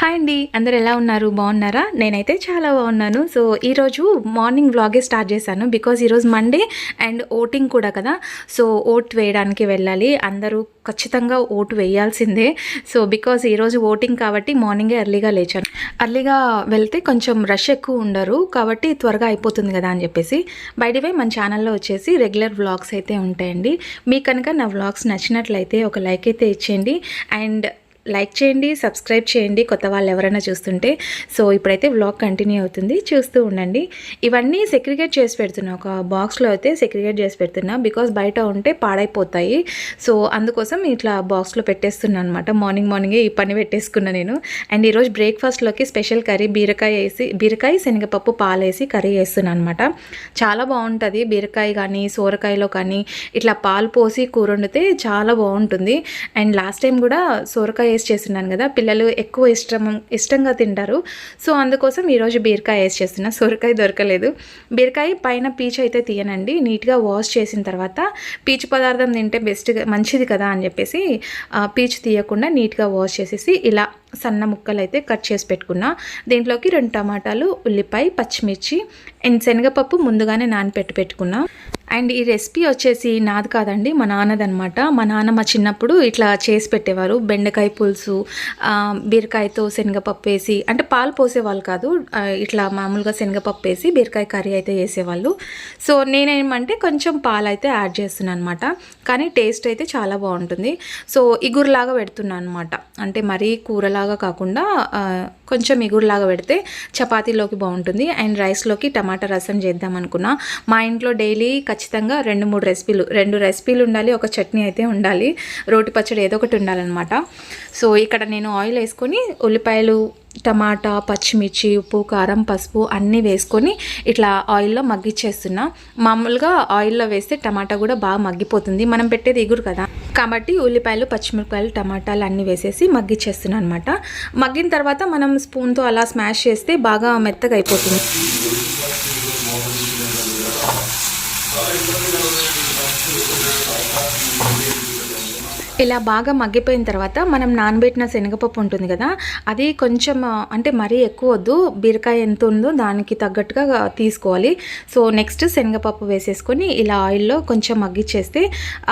Hi అండి అందరు ఎలా ఉన్నారు? బాగున్నారా? నేనైతే చాలా బాగున్నాను. సో ఈరోజు మార్నింగ్ వ్లాగే స్టార్ట్ చేశాను. బికాజ్ ఈరోజు మండే అండ్ ఓటింగ్ కూడా కదా. సో ఓట్ వేయడానికి వెళ్ళాలి. అందరూ ఖచ్చితంగా ఓటు వేయాల్సిందే. సో బికాజ్ ఈరోజు ఓటింగ్ కాబట్టి మార్నింగే ఎర్లీగా లేచాను. అర్లీగా వెళ్తే కొంచెం రష్ ఎక్కువ ఉండరు. కాబట్టి త్వరగా అయిపోతుంది కదా అని చెప్పేసి. బయటవే మన ఛానల్లో వచ్చేసి రెగ్యులర్ వ్లాగ్స్ అయితే ఉంటాయండి. మీకు కనుక నా వ్లాగ్స్ నచ్చినట్లయితే ఒక లైక్ అయితే ఇచ్చేయండి. అండ్ లైక్ చేయండి సబ్స్క్రైబ్ చేయండి కొత్త వాళ్ళు ఎవరైనా చూస్తుంటే. సో ఇప్పుడైతే వ్లాగ్ కంటిన్యూ అవుతుంది. చూస్తూ ఉండండి. ఇవన్నీ సెగ్రిగేట్ చేసి పెడుతున్నా. ఒక బాక్స్లో అయితే సెగ్రిగేట్ చేసి పెడుతున్నా. బికాస్ బయట ఉంటే పాడైపోతాయి. సో అందుకోసం ఇట్లా బాక్స్లో పెట్టేస్తున్నా అనమాట మార్నింగ్ మార్నింగే ఈ పని పెట్టేసుకున్నా నేను. అండ్ ఈరోజు బ్రేక్ఫాస్ట్లోకి స్పెషల్ కర్రీ బీరకాయ వేసి బీరకాయ శనగపప్పు పాలు వేసి కర్రీ వేస్తున్నాను అనమాట చాలా బాగుంటుంది. బీరకాయ కానీ సోరకాయలో కానీ ఇట్లా పాలు పోసి కూర వండితే చాలా బాగుంటుంది. అండ్ లాస్ట్ టైం కూడా సోరకాయ వేసి చేస్తున్నాను కదా పిల్లలు ఎక్కువ ఇష్టం ఇష్టంగా తింటారు. సో అందుకోసం ఈరోజు బీరకాయ వేసి చేస్తున్నా. సొరకాయ దొరకలేదు. బీరకాయ పైన పీచు అయితే తీయనండి. నీట్గా వాష్ చేసిన తర్వాత పీచు పదార్థం తింటే బెస్ట్గా మంచిది కదా అని చెప్పేసి పీచు తీయకుండా నీట్గా వాష్ చేసేసి ఇలా సన్న ముక్కలు అయితే కట్ చేసి పెట్టుకున్నా. దీంట్లోకి రెండు టమాటాలు ఉల్లిపాయ పచ్చిమిర్చి అండ్ శనగపప్పు ముందుగానే నానపెట్టి పెట్టుకున్నా. అండ్ ఈ రెసిపీ వచ్చేసి నాది కాదండి మా నాన్నదనమాట మా నాన్న మా చిన్నప్పుడు ఇట్లా చేసి పెట్టేవారు. బెండకాయ పులుసు బీరకాయతో శనగపప్పు వేసి అంటే పాలు పోసేవాళ్ళు కాదు ఇట్లా మామూలుగా శనగపప్పు వేసి బీరకాయ కర్రీ అయితే వేసేవాళ్ళు సో నేనేమంటే కొంచెం పాలు అయితే యాడ్ చేస్తున్నాను అనమాట కానీ టేస్ట్ అయితే చాలా బాగుంటుంది. సో ఇగురులాగా పెడుతున్నాను అనమాట అంటే మరీ కూరలా లాగా కాకుండా కొంచెం ఇగురులాగా పెడితే చపాతీలోకి బాగుంటుంది. అండ్ రైస్లోకి టమాటా రసం చేద్దాం అనుకున్నా. మా ఇంట్లో డైలీ ఖచ్చితంగా రెండు మూడు రెసిపీలు రెండు రెసిపీలు ఉండాలి ఒక చట్నీ అయితే ఉండాలి. రోటి పచ్చడి ఏదో ఒకటి ఉండాలన్నమాట. సో ఇక్కడ నేను ఆయిల్ వేసుకొని ఉల్లిపాయలు టమాటా పచ్చిమిర్చి ఉప్పు కారం పసుపు అన్నీ వేసుకొని ఇట్లా ఆయిల్లో మగ్గిచ్చేస్తున్నా. మామూలుగా ఆయిల్లో వేస్తే టమాటా కూడా బాగా మగ్గిపోతుంది. మనం పెట్టేది ఎగురు కదా. కాబట్టి ఉల్లిపాయలు పచ్చిమిరపకాయలు టమాటాలు అన్నీ వేసేసి మగ్గిచ్చేస్తున్నాను అనమాట మగ్గిన తర్వాత మనం స్పూన్తో అలా స్మాష్ చేస్తే బాగా మెత్తగా అయిపోతుంది. ఇలా బాగా మగ్గిపోయిన తర్వాత మనం నానబెట్టిన శనగపప్పు ఉంటుంది కదా అది కొంచెం అంటే మరీ ఎక్కువ వద్దు బీరకాయ ఎంత ఉందో దానికి తగ్గట్టుగా తీసుకోవాలి. సో నెక్స్ట్ శనగపప్పు వేసేసుకొని ఇలా ఆయిల్లో కొంచెం మగ్గిచ్చేస్తే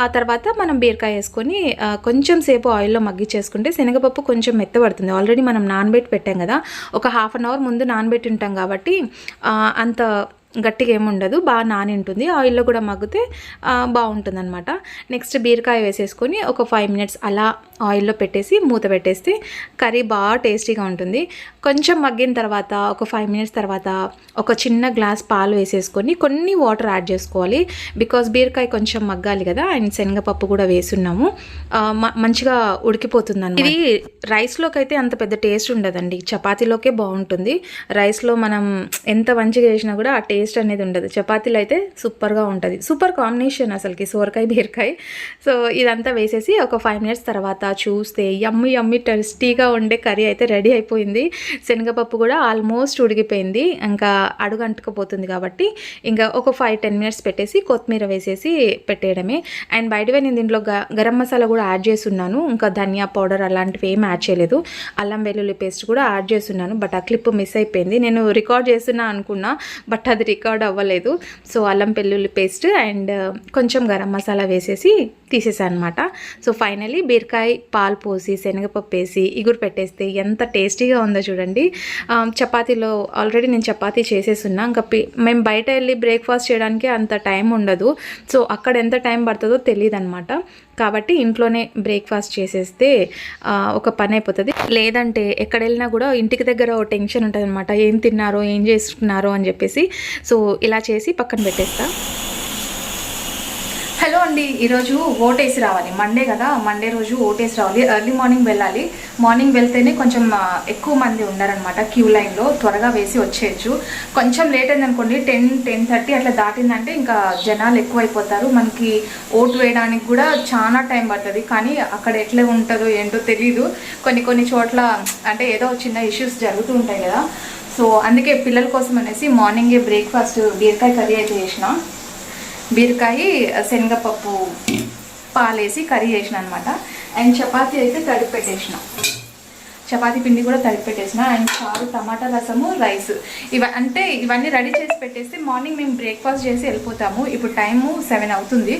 ఆ తర్వాత మనం బీరకాయ వేసుకొని కొంచెం సేపు ఆయిల్లో మగ్గిచ్చేసుకుంటే శనగపప్పు కొంచెం మెత్తబడుతుంది. ఆల్రెడీ మనం నానబెట్టి పెట్టాం కదా ఒక హాఫ్ అన్ అవర్ ముందు నానబెట్టి ఉంటాం కాబట్టి అంత గట్టిగా ఏమి ఉండదు బాగా నాని ఉంటుంది ఆయిల్లో కూడా మగ్గితే బాగుంటుంది అనమాట నెక్స్ట్ బీరకాయ వేసేసుకొని ఒక ఫైవ్ మినిట్స్ అలా ఆయిల్లో పెట్టేసి మూత పెట్టేస్తే కర్రీ బాగా టేస్టీగా ఉంటుంది. కొంచెం మగ్గిన తర్వాత ఒక ఫైవ్ మినిట్స్ తర్వాత ఒక చిన్న గ్లాస్ పాలు వేసేసుకొని కొన్ని వాటర్ యాడ్ చేసుకోవాలి. బికాస్ బీరకాయ కొంచెం మగ్గాలి కదా అండ్ శనగపప్పు కూడా వేసున్నాము. మంచిగా ఉడికిపోతుంది ఇది రైస్లోకి అయితే అంత పెద్ద టేస్ట్ ఉండదండి. చపాతీలోకే బాగుంటుంది. రైస్లో మనం ఎంత మంచిగా చేసినా కూడా ఆ టేస్ట్ టేస్ట్ అనేది ఉండదు. చపాతీలు అయితే సూపర్గా ఉంటుంది. సూపర్ కాంబినేషన్ అసలుకి సోరకాయ బీరకాయ. సో ఇదంతా వేసేసి ఒక ఫైవ్ మినిట్స్ తర్వాత చూస్తే యమ్మి యమ్మి టేస్టీగా ఉండే కర్రీ అయితే రెడీ అయిపోయింది. శనగపప్పు కూడా ఆల్మోస్ట్ ఉడికిపోయింది. ఇంకా అడుగు అంటుకుపోతుంది కాబట్టి ఇంకా ఒక ఫైవ్ టెన్ మినిట్స్ పెట్టేసి కొత్తిమీర వేసేసి పెట్టేయడమే. అండ్ బయట నేను దీంట్లో గ గరం మసాలా కూడా యాడ్ చేస్తున్నాను. ఇంకా ధనియా పౌడర్ అలాంటివి ఏం యాడ్ చేయలేదు. అల్లం వెల్లుల్లి పేస్ట్ కూడా యాడ్ చేస్తున్నాను. బట్ ఆ క్లిప్ మిస్ అయిపోయింది. నేను రికార్డ్ చేస్తున్నా అనుకున్నా బట్ అది రికార్డ్ అవ్వలేదు. సో అల్లం వెల్లుల్లి పేస్ట్ అండ్ uh, కొంచెం గరం మసాలా వేసేసి తీసేసాను అనమాట సో ఫైనలీ బీరకాయ పాలు పోసి శనగపప్పు వేసి ఇగురు పెట్టేస్తే ఎంత టేస్టీగా ఉందో చూడండి. చపాతీలో ఆల్రెడీ నేను చపాతీ చేసేసున్నా ఇంకా పి- మేము బయట వెళ్ళి బ్రేక్ఫాస్ట్ చేయడానికి అంత టైం ఉండదు. సో అక్కడ ఎంత టైం పడుతుందో తెలియదు అనమాట కాబట్టి ఇంట్లోనే బ్రేక్ఫాస్ట్ చేసేస్తే ఒక పని అయిపోతుంది. లేదంటే ఎక్కడ వెళ్ళినా కూడా ఇంటికి దగ్గర ఓ టెన్షన్ ఉంటుంది అనమాట ఏం తిన్నారో ఏం చేసుకున్నారో అని చెప్పేసి. సో ఇలా చేసి పక్కన పెట్టేస్తాను హలో అండి ఈరోజు ఓటేసి రావాలి. మండే కదా మండే రోజు ఓటేసి రావాలి. ఎర్లీ మార్నింగ్ వెళ్ళాలి. మార్నింగ్ వెళ్తేనే కొంచెం ఎక్కువ మంది ఉన్నారనమాట క్యూ లైన్లో. త్వరగా వేసి వచ్చేయచ్చు. కొంచెం లేట్ అయింది అనుకోండి టెన్ టెన్ థర్టీ అట్లా దాటిందంటే ఇంకా జనాలు ఎక్కువైపోతారు. మనకి ఓటు వేయడానికి కూడా చాలా టైం పడుతుంది. కానీ అక్కడ ఎట్లా ఉంటుందో ఏంటో తెలియదు కొన్ని కొన్ని చోట్ల అంటే ఏదో చిన్న ఇష్యూస్ జరుగుతూ ఉంటాయి కదా. సో అందుకే పిల్లల కోసం అనేసి మార్నింగే బ్రేక్ఫాస్ట్ బీరకాయ కర్రీ అయితే చేసిన బీరకాయ శనగపప్పు పాలేసి కర్రీ చేసిన అనమాట అండ్ చపాతీ అయితే తడిపి పెట్టేసిన చపాతీ పిండి కూడా తడిపి పెట్టేసిన అండ్ చారు టమాటా రసము రైస్. ఇవ అంటే ఇవన్నీ రెడీ చేసి పెట్టేస్తే మార్నింగ్ మేము బ్రేక్ఫాస్ట్ చేసి వెళ్ళిపోతాము. ఇప్పుడు టైము సెవెన్ అవుతుంది.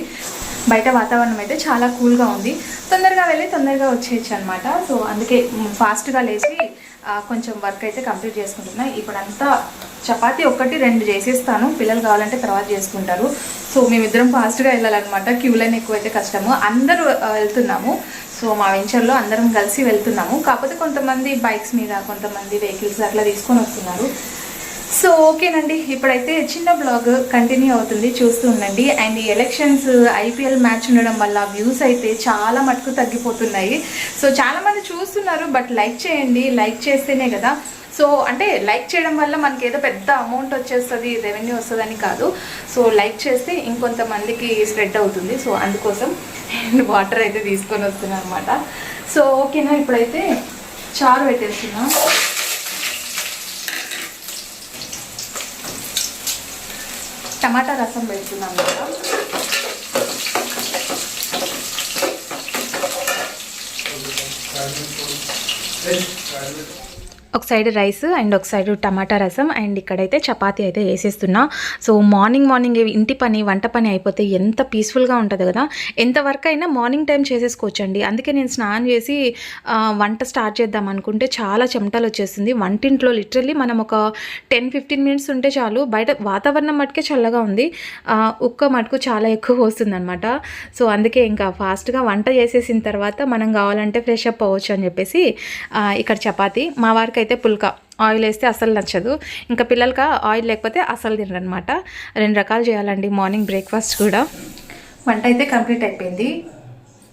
బయట వాతావరణం అయితే చాలా కూల్గా ఉంది. తొందరగా వెళ్ళి తొందరగా వచ్చేయచ్చు అనమాట సో అందుకే ఫాస్ట్గా లేచి కొంచెం వర్క్ అయితే కంప్లీట్ చేసుకుంటున్నా. ఇప్పుడంతా చపాతీ ఒక్కటి రెండు చేసేస్తాను. పిల్లలు కావాలంటే తర్వాత చేసుకుంటారు. సో మేమిద్దరం ఫాస్ట్గా వెళ్ళాలన్నమాట. క్యూ లైన్ ఎక్కువైతే కష్టము. అందరూ వెళ్తున్నాము. సో మా వెంచర్లో అందరం కలిసి వెళ్తున్నాము. కాకపోతే కొంతమంది బైక్స్ మీద కొంతమంది వెహికల్స్ అట్లా తీసుకొని వస్తున్నారు. సో ఓకేనండి. ఇప్పుడైతే చిన్న బ్లాగ్ కంటిన్యూ అవుతుంది. చూస్తూ ఉండండి. అండ్ ఈ ఎలక్షన్స్ ఐపీఎల్ మ్యాచ్ ఉండడం వల్ల వ్యూస్ అయితే చాలా మటుకు తగ్గిపోతున్నాయి. సో చాలామంది చూస్తున్నారు బట్ లైక్ చేయండి. లైక్ చేస్తేనే కదా. సో అంటే లైక్ చేయడం వల్ల మనకి ఏదో పెద్ద అమౌంట్ వచ్చేస్తుంది రెవెన్యూ వస్తుందని కాదు. సో లైక్ చేస్తే ఇంకొంతమందికి స్ప్రెడ్ అవుతుంది. సో అందుకోసం వాటర్ అయితే తీసుకొని వస్తున్నాను అనమాట సో ఓకేనా ఇప్పుడైతే చారు పెట్టేస్తున్నా. టమాటా రసం పెడుతున్నాం కదా. ఒక సైడ్ రైస్ అండ్ ఒక సైడ్ టమాటా రసం అండ్ ఇక్కడైతే చపాతీ అయితే వేసేస్తున్నా. సో మార్నింగ్ మార్నింగ్ ఇంటి పని వంట పని అయిపోతే ఎంత పీస్ఫుల్గా ఉంటుంది కదా. ఎంత అయినా మార్నింగ్ టైం చేసేసుకోవచ్చండి. అందుకే నేను స్నానం చేసి వంట స్టార్ట్ చేద్దాం అనుకుంటే చాలా చెమటలు వచ్చేస్తుంది. వంటింట్లో లిటరల్లీ మనం ఒక టెన్ ఫిఫ్టీన్ మినిట్స్ ఉంటే చాలు. బయట వాతావరణం మటుకే చల్లగా ఉంది. ఉక్క మటుకు చాలా ఎక్కువ వస్తుంది అనమాట సో అందుకే ఇంకా ఫాస్ట్గా వంట చేసేసిన తర్వాత మనం కావాలంటే ఫ్రెష్ అప్ అవ్వచ్చు అని చెప్పేసి ఇక్కడ చపాతి. మా వారికి అయితే పుల్కా. ఆయిల్ వేస్తే అసలు నచ్చదు. ఇంకా పిల్లలకి ఆయిల్ లేకపోతే అసలు తినరనమాట రెండు రకాలు చేయాలండి మార్నింగ్ బ్రేక్ఫాస్ట్ కూడా. వంట అయితే కంప్లీట్ అయిపోయింది.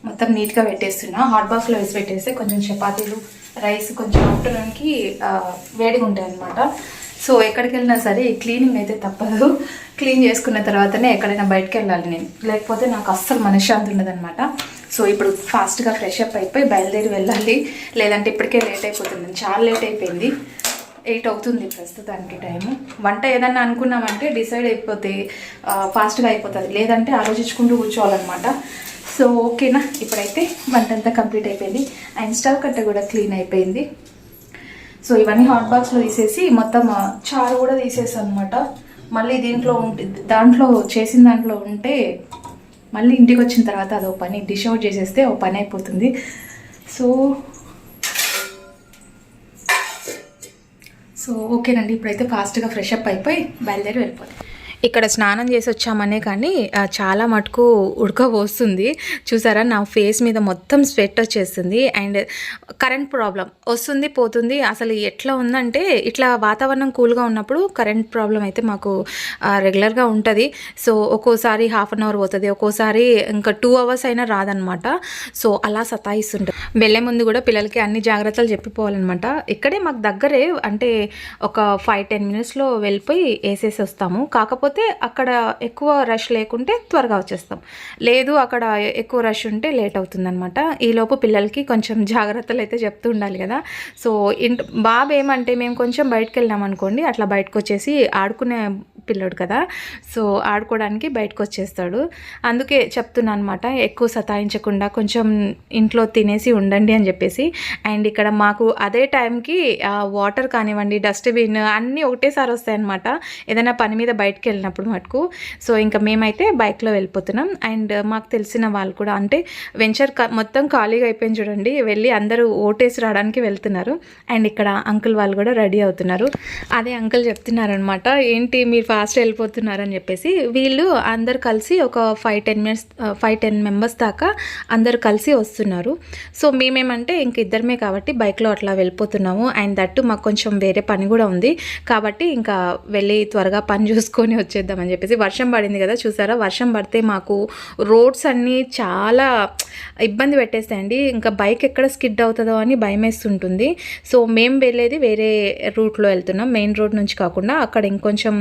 మొత్తం నీట్గా పెట్టేస్తున్నా. హాట్ బాక్స్లో వేసి పెట్టేస్తే కొంచెం చపాతీలు రైస్ కొంచెం ఆఫ్టర్నూన్కి వేడిగా ఉంటాయి అనమాట సో ఎక్కడికి వెళ్ళినా సరే క్లీనింగ్ అయితే తప్పదు. క్లీన్ చేసుకున్న తర్వాతనే ఎక్కడైనా బయటకు వెళ్ళాలి నేను. లేకపోతే నాకు అస్సలు మనశ్శాంతి ఉండదన్నమాట. సో ఇప్పుడు ఫాస్ట్గా ఫ్రెష్ అప్ అయిపోయి బయలుదేరి వెళ్ళాలి. లేదంటే ఇప్పటికే లేట్ అయిపోతుంది. చాలా లేట్ అయిపోయింది. ఎయిట్ అవుతుంది ప్రస్తుతానికి టైము. వంట ఏదన్నా అనుకున్నామంటే డిసైడ్ అయిపోతే ఫాస్ట్గా అయిపోతుంది. లేదంటే ఆలోచించుకుంటూ కూర్చోవాలన్నమాట. సో ఓకేనా? ఇప్పుడైతే వంట అంతా కంప్లీట్ అయిపోయింది. అండ్ స్టవ్ కట్ట కూడా క్లీన్ అయిపోయింది. సో ఇవన్నీ హాట్ బాక్స్లో తీసేసి మొత్తం చారు కూడా తీసేసాను అనమాట మళ్ళీ దీంట్లో ఉంటే దాంట్లో చేసిన దాంట్లో ఉంటే మళ్ళీ ఇంటికి వచ్చిన తర్వాత అదో పని డిష్ అవుట్ చేసేస్తే ఓ పని అయిపోతుంది. సో సో ఓకేనండి ఇప్పుడైతే ఫాస్ట్గా ఫ్రెష్ అప్ అయిపోయి బయలుదేరి వెళ్ళిపోతాం ఇక్కడ స్నానం చేసి వచ్చామనే కానీ చాలా మటుకు ఉడకబోస్తుంది చూసారా? నా ఫేస్ మీద మొత్తం స్వెట్ వచ్చేస్తుంది. And current problem. వస్తుంది పోతుంది. అసలు ఎట్లా ఉందంటే ఇట్లా వాతావరణం కూల్గా ఉన్నప్పుడు కరెంట్ ప్రాబ్లం అయితే మాకు రెగ్యులర్గా ఉంటుంది. సో ఒక్కోసారి హాఫ్ అన్ అవర్ పోతుంది. ఒక్కోసారి ఇంకా టూ అవర్స్ అయినా రాదనమాట. సో అలా సతాయిస్తుంటాం వెళ్ళే ముందు కూడా పిల్లలకి అన్ని జాగ్రత్తలు చెప్పిపోవాలన్నమాట. ఇక్కడే మాకు దగ్గరే అంటే ఒక ఫైవ్ టెన్ మినిట్స్లో వెళ్ళిపోయి వేసేసి వస్తాము. కాకపోతే అక్కడ ఎక్కువ రష్ లేకుంటే త్వరగా వచ్చేస్తాం. లేదు అక్కడ ఎక్కువ రష్ ఉంటే లేట్ అవుతుందనమాట ఈలోపు పిల్లలకి కొంచెం జాగ్రత్తలు అయితే చెప్తూ ఉండాలి కదా. సో ఇంట్ బాబు ఏమంటే మేము కొంచెం బయటకు వెళ్ళాం అనుకోండి అట్లా బయటకు వచ్చేసి ఆడుకునే పిల్లడు కదా. సో ఆడుకోవడానికి బయటకు వచ్చేస్తాడు అందుకే చెప్తున్నాను అనమాట ఎక్కువ సతాయించకుండా కొంచెం ఇంట్లో తినేసి ఉండండి అని చెప్పేసి. అండ్ ఇక్కడ మాకు అదే టైంకి వాటర్ కానివ్వండి డస్ట్బిన్ అన్నీ ఒకటేసారి వస్తాయన్నమాట. ఏదైనా పని మీద బయటకు వెళ్ళినప్పుడు మటుకు. సో ఇంకా మేమైతే బైక్లో వెళ్ళిపోతున్నాం. అండ్ మాకు తెలిసిన వాళ్ళు కూడా అంటే వెంచర్ మొత్తం ఖాళీగా అయిపోయింది చూడండి. వెళ్ళి అందరూ ఓటేసి రావడానికి వెళ్తున్నారు. అండ్ ఇక్కడ అంకుల్ వాళ్ళు కూడా రెడీ అవుతున్నారు. అదే అంకుల్ చెప్తున్నారనమాట ఏంటి మీరు ఫాస్ట్ వెళ్ళిపోతున్నారని చెప్పేసి వీళ్ళు అందరు కలిసి ఒక five ten minutes five ten members దాకా అందరు కలిసి వస్తున్నారు. సో మేమేమంటే ఇంక ఇద్దరమే కాబట్టి బైక్లో అట్లా వెళ్ళిపోతున్నాము. అండ్ దట్టు మాకు కొంచెం వేరే పని కూడా ఉంది. కాబట్టి ఇంకా వెళ్ళి త్వరగా పని చూసుకొని వచ్చేద్దామని చెప్పేసి వర్షం పడింది కదా చూసారా? వర్షం పడితే మాకు రోడ్స్ అన్నీ చాలా ఇబ్బంది పెట్టేస్తాయండి. ఇంకా బైక్ ఎక్కడ స్కిడ్ అవుతుందో అని భయం వేస్తుంటుంది. సో మేము వెళ్ళేది వేరే రూట్లో వెళ్తున్నాం. మెయిన్ రోడ్ నుంచి కాకుండా అక్కడ ఇంకొంచెం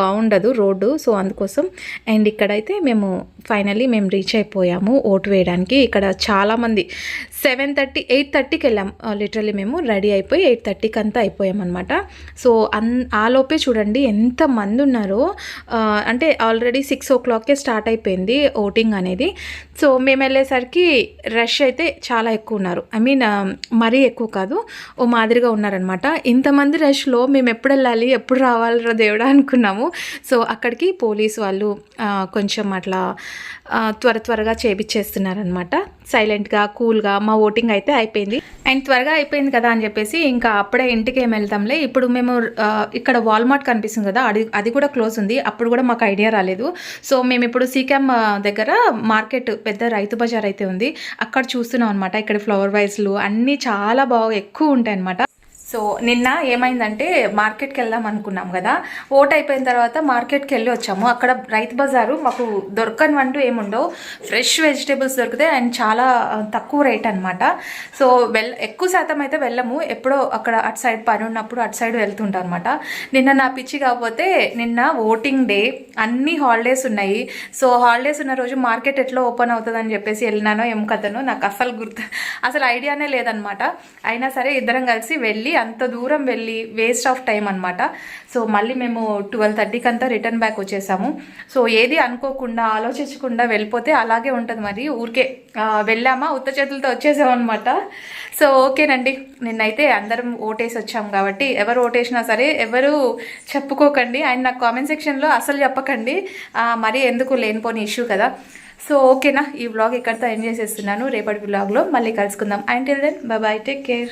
బాగుండదు రోడ్డు. సో అందుకోసం అండ్ ఇక్కడైతే మేము ఫైనలీ మేము రీచ్ అయిపోయాము ఓటు వేయడానికి. ఇక్కడ చాలామంది సెవెన్ థర్టీ ఎయిట్ థర్టీకి వెళ్ళాం లిటరలీ మేము రెడీ అయిపోయి ఎయిట్ థర్టీకి అంతా అయిపోయామన్నమాట. సో అన్ ఆలోపే చూడండి ఎంత మంది ఉన్నారో అంటే ఆల్రెడీ సిక్స్ ఓ క్లాక్కే స్టార్ట్ అయిపోయింది ఓటింగ్ అనేది. సో మేము వెళ్ళేసరికి రష్ అయితే చాలా ఎక్కువ ఉన్నారు ఐ మీన్ మరీ ఎక్కువ కాదు ఓ మాదిరిగా ఉన్నారనమాట ఇంతమంది రష్లో మేము ఎప్పుడు వెళ్ళాలి ఎప్పుడు రావాలరా దేవుడా అనుకున్నాము. సో అక్కడికి పోలీస్ వాళ్ళు కొంచెం అట్లా త్వర త్వరగా చేపించేస్తున్నారనమాట సైలెంట్గా కూల్గా మా ఓటింగ్ అయితే అయిపోయింది. అండ్ త్వరగా అయిపోయింది కదా అని చెప్పేసి ఇంకా అప్పుడే ఇంటికి ఏం వెళ్తాంలే. ఇప్పుడు మేము ఇక్కడ వాల్మార్ట్ కనిపిస్తుంది కదా అది అది కూడా క్లోజ్ ఉంది. అప్పుడు కూడా మాకు ఐడియా రాలేదు. సో మేము ఇప్పుడు సీకామ్ దగ్గర మార్కెట్ పెద్ద రైతు బజార్ అయితే ఉంది. అక్కడ చూస్తున్నాం అనమాట ఇక్కడ ఫ్లవర్ వైజ్లు అన్నీ చాలా బాగా ఎక్కువ ఉంటాయి అనమాట సో నిన్న ఏమైందంటే మార్కెట్కి వెళ్దాం అనుకున్నాం కదా. ఓట్ అయిపోయిన తర్వాత మార్కెట్కి వెళ్ళి వచ్చాము. అక్కడ రైతు బజారు మాకు దొరకని అంటూ ఏముండవు ఫ్రెష్ వెజిటేబుల్స్ దొరుకుతాయి. అండ్ చాలా తక్కువ రేట్ అనమాట సో వెల్ ఎక్కువ శాతం అయితే వెళ్ళము. ఎప్పుడో అక్కడ అటు సైడ్ పని ఉన్నప్పుడు అటు సైడ్ వెళ్తుంటాం అనమాట నిన్న నా పిచ్చి కాకపోతే నిన్న ఓటింగ్ డే అన్ని హాలిడేస్ ఉన్నాయి. సో హాలిడేస్ ఉన్న రోజు మార్కెట్ ఎట్లా ఓపెన్ అవుతుందని చెప్పేసి వెళ్ళినానో ఏం కథనో నాకు అసలు గుర్తు అసలు ఐడియానే లేదనమాట అయినా సరే ఇద్దరం కలిసి వెళ్ళి అంత దూరం వెళ్ళి వేస్ట్ ఆఫ్ టైం అనమాట సో మళ్ళీ మేము ట్వెల్వ్ థర్టీకి అంతా రిటర్న్ బ్యాక్ వచ్చేసాము. సో ఏది అనుకోకుండా ఆలోచించకుండా వెళ్ళిపోతే అలాగే ఉంటుంది మరి. ఊరికే వెళ్ళామా ఉత్త చేతులతో వచ్చేసామన్నమాట సో ఓకేనండి. నిన్నైతే అందరం ఓటేసి వచ్చాం కాబట్టి ఎవరు ఓటేసినా సరే ఎవరు చెప్పుకోకండి. అండ్ నాకు కామెంట్ సెక్షన్లో అసలు చెప్పకండి. మరి ఎందుకు లేనిపోని ఇష్యూ కదా. సో ఓకేనా. ఈ వ్లాగ్ ఇక్కడితో ఎండ్ చేసేస్తున్నాను. రేపటి వ్లాగ్లో మళ్ళీ కలుసుకుందాం. And till then bye take care